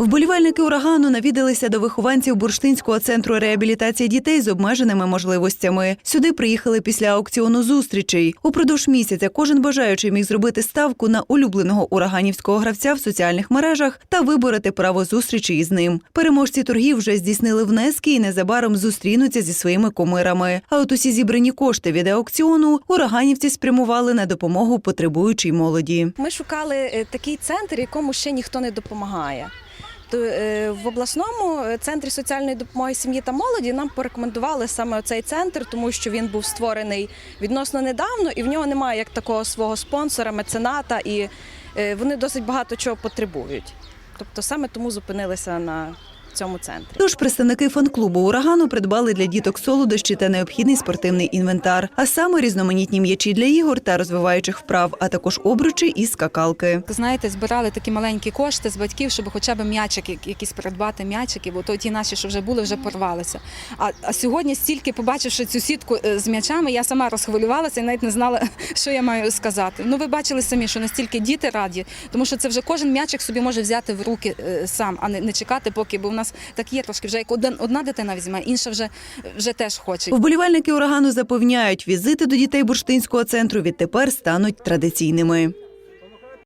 Вболівальники урагану навідалися до вихованців бурштинського центру реабілітації дітей з обмеженими можливостями. Сюди приїхали після аукціону зустрічей. Упродовж місяця кожен бажаючий міг зробити ставку на улюбленого ураганівського гравця в соціальних мережах та вибороти право зустрічі із ним. Переможці торгів вже здійснили внески і незабаром зустрінуться зі своїми кумирами. А от усі зібрані кошти від аукціону ураганівці спрямували на допомогу потребуючій молоді. Ми шукали е, такий центр, якому ще ніхто не допомагає. То е, в обласному е, центрі соціальної допомоги сім'ї та молоді нам порекомендували саме цей центр, тому що він був створений відносно недавно, і в нього немає як такого свого спонсора, мецената, і е, вони досить багато чого потребують. Тобто саме тому зупинилися на цьому центрі. Тож представники фан-клубу урагану придбали для діток солодощі та необхідний спортивний інвентар, а саме різноманітні м'ячі для ігор та розвиваючих вправ, а також обручі і скакалки. Знаєте, збирали такі маленькі кошти з батьків, щоб хоча б м'ячики, якісь придбати м'ячики, бо то ті наші, що вже були, вже порвалися. А, а сьогодні стільки, побачивши цю сітку е, з м'ячами, я сама розхвилювалася і навіть не знала, що я маю сказати. Ну, ви бачили самі, що настільки діти раді, тому що це вже кожен м'ячик собі може взяти в руки е, сам, а не, не чекати, поки, бо в нас так є трошки, вже як один, одна дитина візьме, інша вже, вже теж хоче. Вболівальники урагану запевняють, візити до дітей бурштинського центру відтепер стануть традиційними.